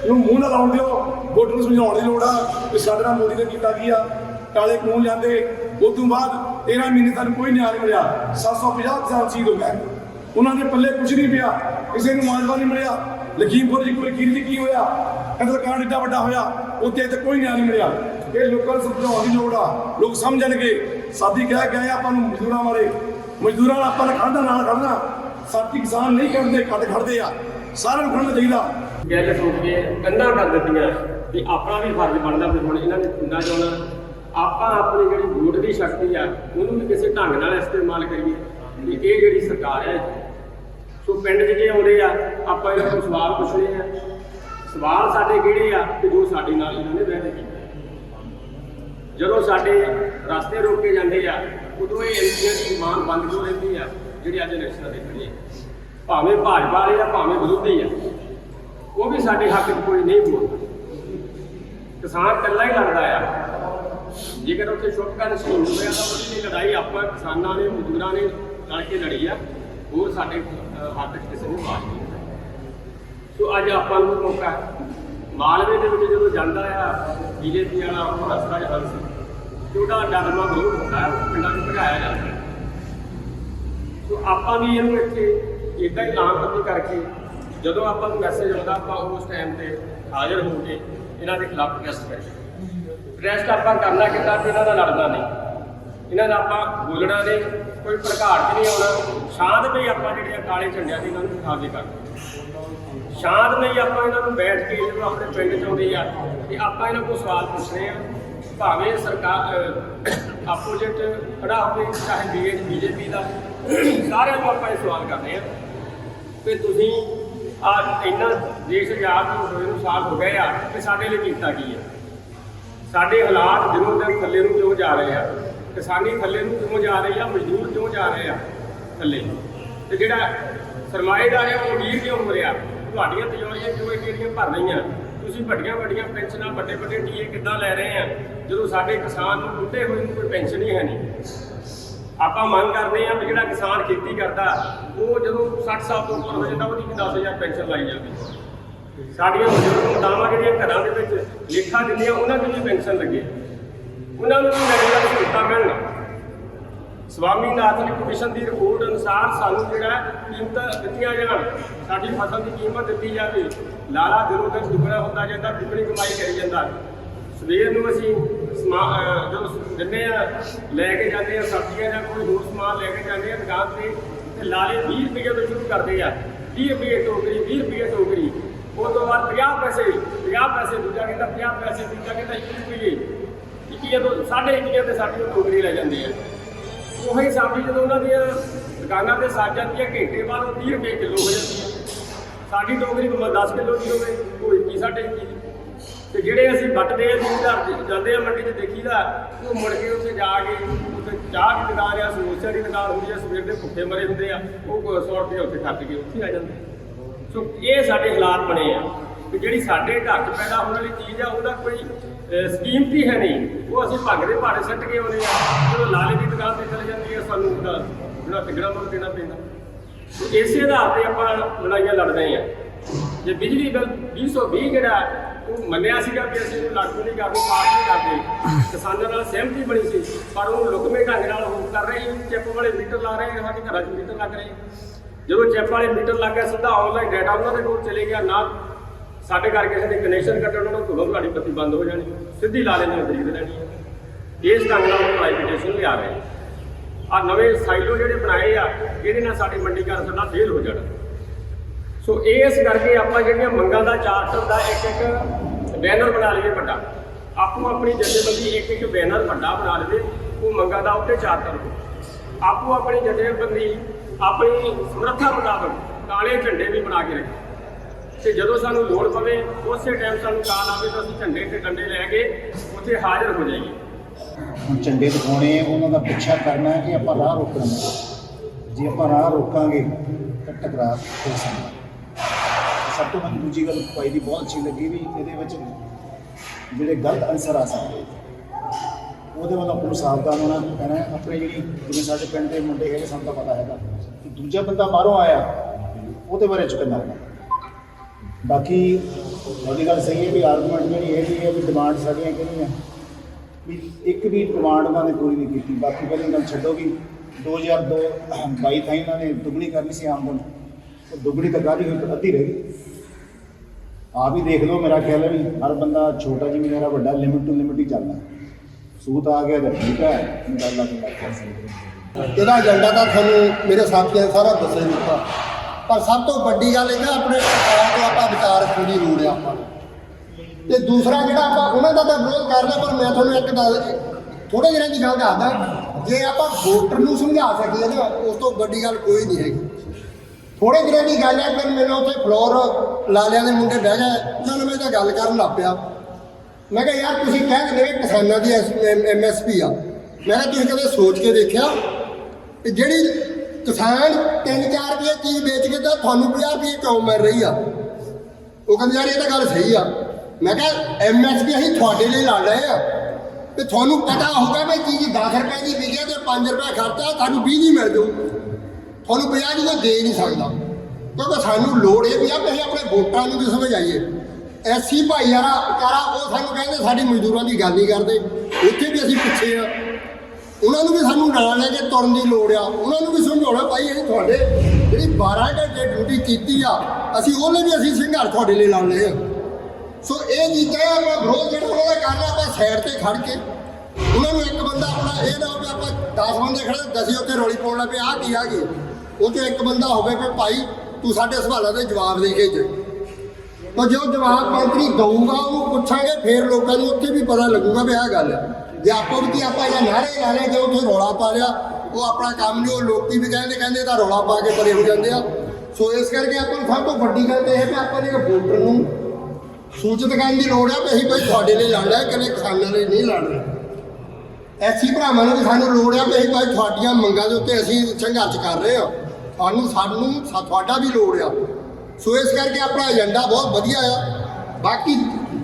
ਨੂੰ ਮੂੰਹ ਨਾ ਲਾਉਣ ਦਿਓ, ਵੋਟਰ ਨੂੰ ਸਮਝਾਉਣ ਦੀ ਲੋੜ ਆ ਕਿ ਸਾਡੇ ਨਾਲ ਮੋਦੀ ਨੇ ਕੀਤਾ ਕੀ ਆ। ਕਾਲੇ ਕਾਨੂੰਨ ਜਾਂਦੇ ਉਸ ਤੋਂ ਬਾਅਦ 13 ਮਹੀਨੇ ਸਾਨੂੰ ਕੋਈ ਨਿਆਂ ਨਹੀਂ ਮਿਲਿਆ। 750 ਕਿਸਾਨ ਸ਼ਹੀਦ ਹੋ ਗਏ। ਉਹਨਾਂ ਦੇ ਪੱਲੇ ਕੁਝ ਨਹੀਂ ਪਿਆ, ਕਿਸੇ ਨੂੰ ਮੁਆਵਜ਼ਾ ਨਹੀਂ ਮਿਲਿਆ। ਲਖੀਮਪੁਰ ਜੀ ਕੋਈ ਕੀਰਤੀ ਕੀ ਹੋਇਆ? ਕਤਲ ਕਾਂਡ ਏਡਾ ਵੱਡਾ ਹੋਇਆ। ਉੱਥੇ ਤੇ ਕੋਈ ਨਿਆਂ ਨਹੀਂ ਮਿਲਿਆ। ਇਹ ਲੋਕਾਂ ਨੂੰ ਸਮਝਾਉਣ ਦੀ ਲੋੜ ਆ। ਲੋਕ ਸਮਝਣਗੇ ਸਾਡੀ ਕਹਿ ਗਏ ਆਪਾਂ ਨੂੰ ਮਜ਼ਦੂਰਾਂ ਬਾਰੇ। ਮਜ਼ਦੂਰਾਂ ਨਾਲ ਆਪਾਂ ਨੇ ਖੜਨਾ ਨਾਲ ਖੜਨਾ ਸਾਥੀ ਕਿਸਾਨ ਨਹੀਂ ਖੜਦੇ ਕੱਟ ਖੜਦੇ ਆ। ਸਾਰਿਆਂ ਨੂੰ ਖੜਨਾ ਚਾਹੀਦਾ। ਗੱਲ ਸੁਣ ਕੇ ਕੰਨਾਂ ਕਰ ਦਿੱਤੀਆਂ ਵੀ ਆਪਣਾ ਵੀ ਫਰਜ਼ ਬਣਦਾ ਵੀ ਹੁਣ ਇਹਨਾਂ ਨੇ ਪਿੰਡਾਂ ਜਾਣਾ। ਆਪਾਂ ਆਪਣੀ ਜਿਹੜੀ ਵੋਟ ਦੀ ਸ਼ਕਤੀ ਆ, ਉਹਨੂੰ ਵੀ ਕਿਸੇ ਢੰਗ ਨਾਲ ਇਸਤੇਮਾਲ ਕਰੀਏ। ਵੀ ਇਹ ਜਿਹੜੀ ਸਰਕਾਰ ਹੈ ਸੋ ਪਿੰਡ 'ਚ ਜੇ ਆਉਂਦੇ ਆ, ਆਪਾਂ ਇਹਨਾਂ ਨੂੰ ਸਵਾਲ ਪੁੱਛਦੇ ਆ। ਸਵਾਲ ਸਾਡੇ ਕਿਹੜੇ ਆ ਕਿ ਜੋ ਸਾਡੇ ਨਾਲ ਇਹਨਾਂ ਨੇ ਵਾਅਦੇ ਕੀਤੇ ਜਦੋਂ ਸਾਡੇ ਰਸਤੇ ਰੋਕੇ ਜਾਂਦੇ ਆ, ਉਦੋਂ ਇਹ ਐਮਪੀਆਂ ਦੀ ਡਿਮਾਂਡ ਬੰਦ ਕਿਉਂ ਰਹਿੰਦੀ ਆ, ਜਿਹੜੀ ਅੱਜ ਇਲੈਕਸ਼ਨਾਂ ਦੇ ਖੜੇ ਆ? ਭਾਵੇਂ ਭਾਜਪਾ ਵਾਲੇ ਆ, ਭਾਵੇਂ ਵਿਰੋਧੀ ਆ, ਉਹ ਵੀ ਸਾਡੇ ਹੱਕ 'ਚ ਕੋਈ ਨਹੀਂ ਬੋਲਦਾ। ਕਿਸਾਨ ਇਕੱਲਾ ਹੀ ਲੜਦਾ ਆ। ਜੇਕਰ ਉੱਥੇ ਸ਼ੁਭਕਰਨ ਸ਼ਹੀਦ ਹੋਇਆ ਤਾਂ ਉਹਦੀ ਲੜਾਈ ਆਪਾਂ ਕਿਸਾਨਾਂ ਨੇ, ਮਜ਼ਦੂਰਾਂ ਨੇ ਲੜ ਕੇ ਲੜੀ ਆ। ਹੋਰ ਸਾਡੇ ਹੱਕ 'ਚ ਕਿਸੇ ਨੂੰ ਬਾਜ ਨਹੀਂ। ਹੈ। ਅੱਜ ਆਪਾਂ ਨੂੰ ਮੌਕਾ ਹੈ। ਮਾਲਵੇ ਦੇ ਵਿੱਚ ਜਦੋਂ ਜਾਂਦਾ ਆ ਬੀਜੇਪੀ ਵਾਲਾ ਉਹ ਰਸਤਾ ਜਿਹਾ ਸੀ। ਤੇ ਉਹਦਾ ਡਰਮਾ ਵਿਰੋਧ ਹੁੰਦਾ ਹੈ, ਉਹ ਪਿੰਡਾਂ ਨੂੰ ਭਜਾਇਆ ਜਾਂਦਾ ਸੋ ਆਪਾਂ ਵੀ ਇਹਨੂੰ ਇੱਥੇ ਇਦਾਂ ਹੀ ਲਾਮਬੰਦੀ ਕਰਕੇ, ਜਦੋਂ ਆਪਾਂ ਨੂੰ ਮੈਸੇਜ ਆਉਂਦਾ, ਆਪਾਂ ਉਸ ਟਾਈਮ ਤੇ ਹਾਜ਼ਰ ਹੋ ਕੇ ਇਹਨਾਂ ਦੇ ਖਿਲਾਫ ਪ੍ਰੈਸਟ ਕਰੀਏ। ਪ੍ਰੋਟੈਸਟ ਆਪਾਂ ਕਰਨਾ ਕਿੱਦਾਂ ਕਿ ਇਹਨਾਂ ਦਾ ਲੜਨਾ ਨਹੀਂ। ਇਹਨਾਂ ਦਾ ਆਪਾਂ ਬੋਲਣਾ ਨਹੀਂ, ਕੋਈ ਭੜਕਾਟ 'ਚ ਨਹੀਂ ਆਉਣਾ। ਸ਼ਾਂਤਮਈ ਆਪਾਂ ਜਿਹੜੇ ਕਾਲੇ ਝੰਡਿਆਂ ਦੀ ਇਹਨਾਂ ਨੂੰ ਖਾਦੇ ਕਰਦੇ। ਸ਼ਾਂਤਮਈ ਆਪਾਂ ਇਹਨਾਂ ਨੂੰ ਬੈਠ ਕੇ ਜਦੋਂ ਆਪਣੇ ਪਿੰਡ 'ਚ ਆਉਂਦੇ ਆ ਤੇ ਆਪਾਂ ਇਹਨਾਂ ਕੋਲ ਸਵਾਲ ਪੁੱਛਣੇ ਆ, ਭਾਵੇਂ ਸਰਕਾਰ ਆਪੋਜੀਟ ਖੜਾ ਹੋਵੇ, ਚਾਹੇ ਬੀਜੇਪੀ ਬੀਜੇਪੀ ਦਾ, ਸਾਰਿਆਂ ਨੂੰ ਆਪਾਂ ਇਹ ਸਵਾਲ ਕਰਦੇ ਆ ਕਿ ਤੁਸੀਂ ਆ ਇੰਨਾ ਦੇਸ਼ ਆਜ਼ਾਦ ਹੋਏ ਨੂੰ ਸਾਲ ਹੋ ਗਏ ਆ ਕਿ ਸਾਡੇ ਲਈ ਕੀਤਾ ਕੀ ਹੈ ਸਾਡੇ ਹਾਲਾਤ ਦਿਨੋਂ ਦਿਨ ਥੱਲੇ ਨੂੰ ਕਿਉਂ ਜਾ ਰਹੇ ਆ? ਕਿਸਾਨੀ ਥੱਲੇ ਨੂੰ ਕਿਉਂ ਜਾ ਰਹੀ ਆ? ਮਜ਼ਦੂਰ ਕਿਉਂ ਜਾ ਰਹੇ ਆ? ਥੱਲੇ। ਤੇ ਜਿਹੜਾ ਸਰਮਾਏਦਾਰ ਹੈ ਉਹ ਅਮੀਰ ਕਿਉਂ ਹੋ ਰਿਹਾ? ਤੁਹਾਡੀਆਂ ਤਿਜੋਰੀਆਂ ਕਿਉਂ ਜਿਹੜੀਆਂ ਭਰ ਰਹੀਆਂ ਤੁਸੀਂ ਵੱਡੀਆਂ ਵੱਡੀਆਂ ਪੈਨਸ਼ਨਾਂ, ਵੱਡੇ ਵੱਡੇ ਟੀਏ ਕਿੱਦਾਂ ਲੈ ਰਹੇ ਆ? ਜਦੋਂ ਸਾਡੇ ਕਿਸਾਨ ਨੂੰ ਬੁੱਢੇ ਹੋਏ ਨੂੰ ਕੋਈ ਪੈਨਸ਼ਨ ਹੀ ਹੈ ਨਹੀਂ। ਆਪਾਂ ਮੰਗ ਕਰਦੇ ਆ ਵੀ ਜਿਹੜਾ ਕਿਸਾਨ ਖੇਤੀ ਕਰਦਾ, ਉਹ ਜਦੋਂ 60 ਸਾਲ ਤੋਂ ਉੱਪਰ ਹੋ ਜਾਂਦਾ, ਉਹਦੀ ਵੀ 10000 ਪੈਨਸ਼ਨ ਲਾਈ ਜਾਂਦੀ ਸਾਡੀਆਂ ਬਜ਼ੁਰਗ ਮਾਤਾਵਾਂ ਜਿਹੜੀਆਂ ਘਰਾਂ ਦੇ ਵਿੱਚ ਲੇਖਾ ਦਿੰਦੀਆਂ, ਉਹਨਾਂ ਦੀ ਵੀ ਪੈਨਸ਼ਨ ਲੱਗੇ। ਉਹਨਾਂ ਨੂੰ ਵੀ ਨਵੀਆਂ ਸਹੂਲਤਾਂ ਮਿਲਣ। ਸਵਾਮੀਨਾਥਨ ਕਮਿਸ਼ਨ ਦੀ ਰਿਪੋਰਟ ਅਨੁਸਾਰ ਸਾਨੂੰ ਜਿਹੜਾ ਕੀਮਤਾਂ ਦਿੱਤੀਆਂ ਜਾਣ। ਸਾਡੀ ਫਸਲ ਦੀ ਕੀਮਤ ਦਿੱਤੀ ਜਾਵੇ। ਲਾਲਾ ਦਿਨੋਂ ਦਿਨ ਦੁੱਗਣਾ ਹੁੰਦਾ ਜਾਂਦਾ, ਦੁੱਗਣੀ ਕਮਾਈ ਕਰੀ ਜਾਂਦਾ। ਸਵੇਰ ਨੂੰ ਅਸੀਂ ਸਮਾ- ਜਦੋਂ ਦਿੰਦੇ ਆ, ਲੈ ਕੇ ਜਾਂਦੇ ਆ ਸਬਜ਼ੀਆਂ ਜਾਂ ਕੋਈ ਹੋਰ ਸਮਾਨ ਲੈ ਕੇ ਜਾਂਦੇ ਆ ਦੁਕਾਨ ਤੇ ਤੇ ਲਾਲੇ 20 ਰੁਪਏ ਤੋਂ ਸ਼ੁਰੂ ਕਰਦੇ ਆ। 20 ਰੁਪਏ ਟੋਕਰੀ 20 ਰੁਪਏ ਟੋਕਰੀ। ਉਹ ਤੋਂ ਬਾਅਦ 50 ਪੈਸੇ 50 ਪੈਸੇ ਦੂਜਾ ਕਹਿੰਦਾ 50 ਪੈਸੇ ਦੂਜਾ ਕਹਿੰਦਾ 21 ਰੁਪਏ। 21 ਤੋਂ, ਸਾਢੇ 21 ਤੇ ਸਾਡੀ ਉਹ ਟੋਕਰੀ ਲੈ ਜਾਂਦੇ ਆ। ਉਹੀ ਸਬਜ਼ੀ ਜਦੋਂ ਉਹਨਾਂ ਦੀਆਂ ਦੁਕਾਨਾਂ ਤੇ ਸੱਜ ਜਾਂਦੀ ਹੈ ਘੰਟੇ ਬਾਅਦ ਉਹ 30 ਰੁਪਏ ਕਿਲੋ ਹੋ ਜਾਂਦੀ ਹੈ। ਸਾਡੀ ਡੋਗਰੀ ਭਾਵੇਂ 10 ਕਿਲੋ ਦੀ ਹੋਵੇ ਉਹ 21 ਸਾਢੇ 21 ਦੀ ਤੇ ਜਿਹੜੇ ਅਸੀਂ ਵੱਟਦੇ ਆ ਜ਼ਿਮੀਦਾਰ ਜਾਂਦੇ ਆ ਮੰਡੀ 'ਚ ਦੇਖੀਦਾ, ਉਹ ਮੁੜ ਕੇ ਉੱਥੇ ਜਾ ਕੇ ਉੱਥੇ ਚਾਹ ਦੀ ਦੁਕਾਨ ਆ ਸਮੋਸਿਆਂ ਦੀ ਦੁਕਾਨ ਹੁੰਦੀ ਆ, ਸਵੇਰ ਦੇ ਭੁੱਖੇ ਮਰੇ ਹੁੰਦੇ ਆ, ਉਹ 100 ਰੁਪਏ ਉੱਥੇ ਖਰਚ ਕੇ ਉੱਥੇ ਆ ਜਾਂਦੇ। ਸੋ ਇਹ ਸਾਡੇ ਹਾਲਾਤ ਬਣੇ ਆ ਕਿ ਜਿਹੜੀ ਸਾਡੇ ਘਰ 'ਚ ਪੈਦਾ ਹੋਣ ਵਾਲੀ ਚੀਜ਼ ਆ, ਉਹਦਾ ਕੋਈ ਸਕੀਮ ਕੀ ਹੈ ਨਹੀਂ? ਉਹ ਅਸੀਂ ਭੱਗ ਦੇ ਭਾੜੇ ਸੱਟ ਕੇ ਆਉਂਦੇ ਆ ਜਦੋਂ ਲਾਲੇ ਦੀ ਦੁਕਾਨ ਤੇ ਚਲੇ ਜਾਂਦੀ ਹੈ, ਸਾਨੂੰ ਉਹਦਾ ਜਿਹੜਾ ਤਿਗੜਾ ਮੁੱਲ ਦੇਣਾ ਪੈਂਦਾ। ਇਸੇ ਆਧਾਰ ਤੇ ਆਪਾਂ ਲੜਾਈਆਂ ਲੜਦੇ ਆ ਜੇ ਬਿਜਲੀ ਬਿੱਲ 220 ਜਿਹੜਾ ਉਹ ਮੰਨਿਆ ਸੀਗਾ ਕਿ ਅਸੀਂ ਇਹਨੂੰ ਲਾਗੂ ਨਹੀਂ ਕਰਦੇ, ਪਾਸ ਨਹੀਂ ਕਰਦੇ, ਕਿਸਾਨਾਂ ਨਾਲ ਸਹਿਮਤੀ ਬਣੀ ਸੀ, ਪਰ ਉਹ ਲੁਕਵੇਂ ਢੰਗ ਨਾਲ ਉਹ ਕਰ ਰਹੇ ਸੀ ਚਿੱਪ ਵਾਲੇ ਮੀਟਰ ਲਾ ਰਹੇ ਸਾਡੇ ਘਰਾਂ 'ਚ ਮੀਟਰ ਲੱਗ ਰਹੇ ਜਦੋਂ ਚਿੱਪ ਵਾਲੇ ਮੀਟਰ ਲੱਗ ਗਿਆ ਸਿੱਧਾ ਆਨਲਾਈਨ ਡਾਟਾ ਉਹਨਾਂ ਦੇ ਕੋਲ ਚਲੇ ਗਿਆ, ਨਾ ਸਾਡੇ ਕਰਕੇ ਕਿਸੇ ਕਨੈਕਸ਼ਨ ਕੱਟਣ ਉਹਨਾਂ ਨੂੰ ਧੁਲਾ ਤੁਹਾਡੀ ਬੱਤੀ ਬੰਦ ਹੋ ਜਾਣੀ ਸਿੱਧੀ ਲਾ ਲੈਣੀ ਖਰੀਦ ਲੈਣੀ ਹੈ। ਇਸ ਢੰਗ ਨਾਲ ਉਹ ਪ੍ਰਾਈਵੇਟੇਸ਼ਨ ਲਿਆ ਰਹੇ ਆ। ਨਵੇਂ ਸਾਈਲੋ ਜਿਹੜੇ ਬਣਾਏ ਆ, ਇਹਦੇ ਨਾਲ ਸਾਡੀ ਮੰਡੀ ਘਰ ਸਾਡਾ ਫੇਲ ਹੋ ਜਾਣਾ। ਸੋ ਇਸ ਕਰਕੇ ਆਪਾਂ ਜਿਹੜੀਆਂ ਮੰਗਾਂ ਦਾ ਚਾਰਟਰ ਦਾ ਇੱਕ ਇੱਕ ਬੈਨਰ ਬਣਾ ਲਈਏ ਵੱਡਾ। ਆਪੋ ਆਪਣੀ ਜਥੇਬੰਦੀ ਇੱਕ ਇੱਕ ਬੈਨਰ ਵੱਡਾ ਬਣਾ ਲਵੇ ਉਹ ਮੰਗਾਂ ਦਾ ਉੱਤੇ ਚਾਰਟਰ ਹੋ ਆਪੋ ਆਪਣੀ ਜਥੇਬੰਦੀ ਆਪਣੀ ਸਮਰੱਥਾ ਮੁਤਾਬਕ ਕਾਲੇ ਝੰਡੇ ਵੀ ਬਣਾ ਕੇ ਰੱਖੇ। ਤੇ ਜਦੋਂ ਸਾਨੂੰ ਲੋੜ ਪਵੇ, ਉਸੇ ਟਾਈਮ ਸਾਨੂੰ ਕਾਲ ਆਵੇ ਤਾਂ ਅਸੀਂ ਝੰਡੇ ਤੇ ਡੰਡੇ ਲੈ ਕੇ ਉੱਥੇ ਹਾਜ਼ਰ ਹੋ ਜਾਈਏ। ਹੁਣ ਝੰਡੇ ਦਿਖਾਉਣੇ ਉਹਨਾਂ ਦਾ ਪਿੱਛਾ ਕਰਨਾ ਕਿ ਆਪਾਂ ਰਾਹ ਰੋਕਣਾ ਜੇ ਆਪਾਂ ਰਾਹ ਰੋਕਾਂਗੇ, ਤਾਂ ਟਕਰਾਅ ਹੋ ਸਕਦਾ ਸਭ ਤੋਂ ਮੈਨੂੰ ਦੂਜੀ ਗੱਲ ਪਾਈ ਦੀ ਬਹੁਤ ਅੱਛੀ ਲੱਗੀ ਵੀ ਇਹਦੇ ਵਿੱਚ ਜਿਹੜੇ ਗਲਤ ਅਨਸਰ ਆ ਸਕਦੇ ਉਹਦੇ ਵੱਲ ਆਪਾਂ ਨੂੰ ਸਾਵਧਾਨ ਹੋਣਾ ਪੈਣਾ ਆਪਣੇ ਜਿਹੜੀ, ਜਿਵੇਂ ਸਾਡੇ ਪਿੰਡ ਦੇ ਮੁੰਡੇ ਹੈਗੇ, ਸਾਨੂੰ ਤਾਂ ਪਤਾ ਹੈਗਾ ਦੂਜਾ ਬੰਦਾ ਬਾਹਰੋਂ ਆਇਆ, ਉਹਦੇ ਬਾਰੇ ਚੁੱਕਣਾ ਬਾਕੀ ਤੁਹਾਡੀ ਗੱਲ ਸਹੀ ਹੈ ਵੀ ਆਰਗੂਮੈਂਟ ਜਿਹੜੀ ਹੈਗੀ ਹੈ ਵੀ ਡਿਮਾਂਡ ਸਾਡੀਆਂ ਕਿਹੜੀਆਂ? ਵੀ ਇੱਕ ਵੀ ਡਿਮਾਂਡ ਉਹਨਾਂ ਨੇ ਪੂਰੀ ਨਹੀਂ ਕੀਤੀ। ਬਾਕੀ ਪਹਿਲੀ ਗੱਲ ਛੱਡੋ ਵੀ 2002 22 ਤਾਈਂ ਇਹਨਾਂ ਨੇ ਦੁੱਗਣੀ ਕਰਨੀ ਸੀ ਆਮਦਨ। ਉਹ ਦੁੱਗਣੀ ਤਾਂ ਕਾਹਦੀ ਹੋਈ? ਅੱਧੀ ਰਹਿ ਗਈ। ਆਪ ਹੀ ਦੇਖ ਲਓ ਮੇਰਾ ਖਿਆਲ ਹੈ ਵੀ ਹਰ ਬੰਦਾ ਛੋਟਾ ਜਿਹਾ ਮੇਰਾ ਵੱਡਾ ਲਿਮਿਟ ਟੂ ਲਿਮਿਟ ਹੀ ਚੱਲਦਾ। ਸੂਤ ਆ ਗਿਆ ਤਾਂ ਠੀਕ ਹੈ ਨਹੀਂ ਤਾਂ ਅੱਲਾ ਕਰ ਸਕਦੇ ਇਹਦਾ ਏਜੰਡਾ ਤਾਂ ਤੁਹਾਨੂੰ ਮੇਰੇ ਸਾਥੀਆਂ ਨੇ ਸਾਰਾ ਦੱਸਿਆ ਦਿੱਤਾ। ਪਰ ਸਭ ਤੋਂ ਵੱਡੀ ਗੱਲ ਇਹ ਨਾ, ਆਪਣੇ ਸਰਕਾਰ ਤੋਂ ਆਪਾਂ ਵਿਚਾਰ ਪੂਰੀ ਲੋੜ ਆ ਆਪਾਂ ਨੂੰ। ਤੇ ਦੂਸਰਾ ਜਿਹੜਾ ਆਪਾਂ ਉਹਨਾਂ ਦਾ ਤਾਂ ਵਿਰੋਧ ਕਰਦੇ ਪਰ ਮੈਂ ਤੁਹਾਨੂੰ ਇੱਕ ਗੱਲ ਥੋੜੇ ਦਿਨਾਂ ਦੀ ਗੱਲ ਦੱਸਦਾ। ਜੇ ਆਪਾਂ ਵੋਟਰ ਨੂੰ ਸਮਝਾ ਸਕੀਏ ਨਾ, ਉਸ ਤੋਂ ਵੱਡੀ ਗੱਲ ਕੋਈ ਨਹੀਂ ਹੈਗੀ। ਥੋੜੇ ਦਿਨਾਂ ਦੀ ਗੱਲ ਹੈ ਕਿ ਮੈਨੂੰ ਉੱਥੇ ਫਲੋਰ ਲਾਲਿਆਂ ਦੇ ਮੁੰਡੇ ਬਹਿ ਗਏ, ਉਹਨਾਂ ਨਾਲ ਮੈਂ ਤਾਂ ਗੱਲ ਕਰਨ ਲੱਗ ਪਿਆ। ਮੈਂ ਕਿਹਾ, ਯਾਰ, ਤੁਸੀਂ ਕਹਿ ਦਿੰਦੇ ਕਿਸਾਨਾਂ ਦੀ ਐਮਐਸਪੀ ਆ। ਮੈਂ ਕਿਹਾ, ਤੁਸੀਂ ਕਦੇ ਸੋਚ ਕੇ ਦੇਖਿਆ ਕਿ ਜਿਹੜੀ ਕਿਸਾਨ 3-4 ਰੁਪਏ ਚੀਜ਼ ਵੇਚ ਕੇ ਤਾਂ ਤੁਹਾਨੂੰ 50 ਰੁਪਏ ਕਿਉਂ ਮਿਲ ਰਹੀ ਆ? ਉਹ ਕਹਿੰਦੇ ਯਾਰ ਇਹ ਤਾਂ ਗੱਲ ਸਹੀ ਆ। ਮੈਂ ਕਿਹਾ ਐਮਐਸਪੀ ਅਸੀਂ ਤੁਹਾਡੇ ਲਈ ਲੜ ਰਹੇ ਆ। ਤੇ ਤੁਹਾਨੂੰ ਪਤਾ ਹੋਊਗਾ ਵੀ ਚੀਜ਼ 10 ਰੁਪਏ ਦੀ ਵਿਕੇ ਤੇ 5 ਰੁਪਏ ਖਰਚਾ ਤੁਹਾਨੂੰ 20 ਨਹੀਂ ਮਿਲ ਜਾਊ ਤੁਹਾਨੂੰ 50 ਦੀ ਤਾਂ ਦੇ ਨਹੀਂ ਸਕਦਾ। ਕਿਉਂਕਿ ਸਾਨੂੰ ਲੋੜ ਇਹ ਵੀ ਆ ਕਿ ਆਪਣੇ ਵੋਟਰਾਂ ਨੂੰ ਵੀ ਸਮਝਾਈਏ। ਐਸੀ ਭਾਈਆਰਾ ਕਾਰਾ ਉਹ ਸਾਨੂੰ ਕਹਿੰਦੇ ਸਾਡੀ ਮਜ਼ਦੂਰਾਂ ਦੀ ਗੱਲ ਨਹੀਂ ਕਰਦੇ। ਉੱਥੇ ਵੀ ਅਸੀਂ ਪਿੱਛੇ ਆ। ਉਹਨਾਂ ਨੂੰ ਵੀ ਸਾਨੂੰ ਨਾਲ ਲੈ ਕੇ ਤੁਰਨ ਦੀ ਲੋੜ ਆ। ਉਹਨਾਂ ਨੂੰ ਵੀ ਸਮਝਾਉਣਾ ਭਾਈ ਇਹ ਤੁਹਾਡੇ ਜਿਹੜੀ 12 ਘੰਟੇ ਡਿਊਟੀ ਕੀਤੀ ਆ, ਅਸੀਂ ਉਹਨੇ ਵੀ ਅਸੀਂ ਸੰਘਰਸ਼ ਤੁਹਾਡੇ ਲਈ ਲੜਨੇ ਆ। ਸੋ ਇਹ ਚੀਜ਼ਾਂ ਆਪਾਂ ਵਿਰੋਧ ਜਿਹੜਾ ਉਹਨਾਂ ਦਾ ਕਰਨਾ ਆਪਾਂ ਸਾਈਡ ਤੇ ਖੜ ਕੇ। ਉਹਨਾਂ ਨੂੰ ਇੱਕ ਬੰਦਾ ਆਪਣਾ ਇਹ ਨਾ ਹੋਵੇ, ਆਪਾਂ 10 ਬੰਦੇ ਖੜੇ ਦਸੀਂ ਉੱਥੇ ਰੋਲੀ ਪਾਉਣ ਲੱਗ ਪਏ, ਆਹ ਕੀ ਆ ਗਈ? ਉਹ 'ਚੋਂ ਇੱਕ ਬੰਦਾ ਹੋਵੇ ਕਿ ਭਾਈ, ਤੂੰ ਸਾਡੇ ਸਵਾਲਾਂ ਦੇ ਜਵਾਬ ਦੇ ਕੇ ਜੇ ਤਾਂ ਜੋ ਜਵਾਬ ਮੰਤਰੀ ਦਊਗਾ, ਉਹਨੂੰ ਪੁੱਛਾਂਗੇ, ਫੇਰ ਲੋਕਾਂ ਨੂੰ ਉੱਥੇ ਵੀ ਪਤਾ ਲੱਗੂਗਾ ਵੀ ਆਹ ਗੱਲ ਹੈ ਜੇ ਆਪੋ ਵੀ ਆਪਾਂ ਇਹ ਨਾਰੇ ਲਾ ਲਏ ਜੇ ਉੱਥੇ ਰੌਲਾ ਪਾ ਲਿਆ ਉਹ ਆਪਣਾ ਕੰਮ ਨਹੀਂ ਉਹ ਲੋਕੀ ਵੀ ਕਹਿੰਦੇ ਕਹਿੰਦੇ ਤਾਂ ਰੌਲਾ ਪਾ ਕੇ ਪਰੇ ਹੋ ਜਾਂਦੇ ਆ। ਸੋ ਇਸ ਕਰਕੇ ਆਪਾਂ ਨੂੰ ਸਭ ਤੋਂ ਵੱਡੀ ਗੱਲ ਤਾਂ ਇਹ ਹੈ ਕਿ ਆਪਾਂ ਨੇ ਵੋਟਰ ਨੂੰ ਸੂਚਿਤ ਕਰਨ ਦੀ ਲੋੜ ਹੈ ਕਿ ਅਸੀਂ ਭਾਈ ਤੁਹਾਡੇ ਲਈ ਲੜ ਰਹੇ ਹਾਂ, ਕਦੇ ਕਿਸਾਨਾਂ ਲਈ ਨਹੀਂ ਲੜ ਰਹੇ ਐਸੀ ਭਰਾਵਾਂ ਨੂੰ ਵੀ ਸਾਨੂੰ ਲੋੜ ਹੈ ਕਿ ਅਸੀਂ ਭਾਈ ਤੁਹਾਡੀਆਂ ਮੰਗਾਂ ਦੇ ਉੱਤੇ ਅਸੀਂ ਸੰਘਰਸ਼ ਕਰ ਰਹੇ ਹਾਂ। ਸਾਨੂੰ ਸਾਨੂੰ ਤੁਹਾਡਾ ਵੀ ਲੋੜ ਆ। ਸੋ ਇਸ ਕਰਕੇ ਆਪਣਾ ਏਜੰਡਾ ਬਹੁਤ ਵਧੀਆ ਆ। ਬਾਕੀ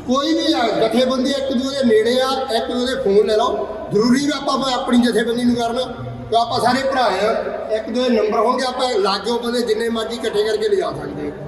ਕੋਈ ਵੀ ਆ, ਜਥੇਬੰਦੀ ਇੱਕ ਦੂਜੇ ਦੇ ਨੇੜੇ ਆ, ਇੱਕ ਦੂਜੇ ਦੇ ਫੋਨ ਲੈ ਲਓ। ਜ਼ਰੂਰੀ ਵੀ ਆਪਾਂ ਆਪਣੀ ਜਥੇਬੰਦੀ ਨੂੰ ਕਰਨਾ ਕਿ ਆਪਾਂ ਸਾਰੇ ਭਰਾ ਆ, ਇੱਕ ਦੂਜੇ ਨੰਬਰ ਹੋਣਗੇ, ਆਪਾਂ ਲਾਗਿਓ ਬੰਦੇ ਜਿੰਨੇ ਮਰਜ਼ੀ ਇਕੱਠੇ ਕਰਕੇ ਲਿਜਾ ਸਕਦੇ ਹਾਂ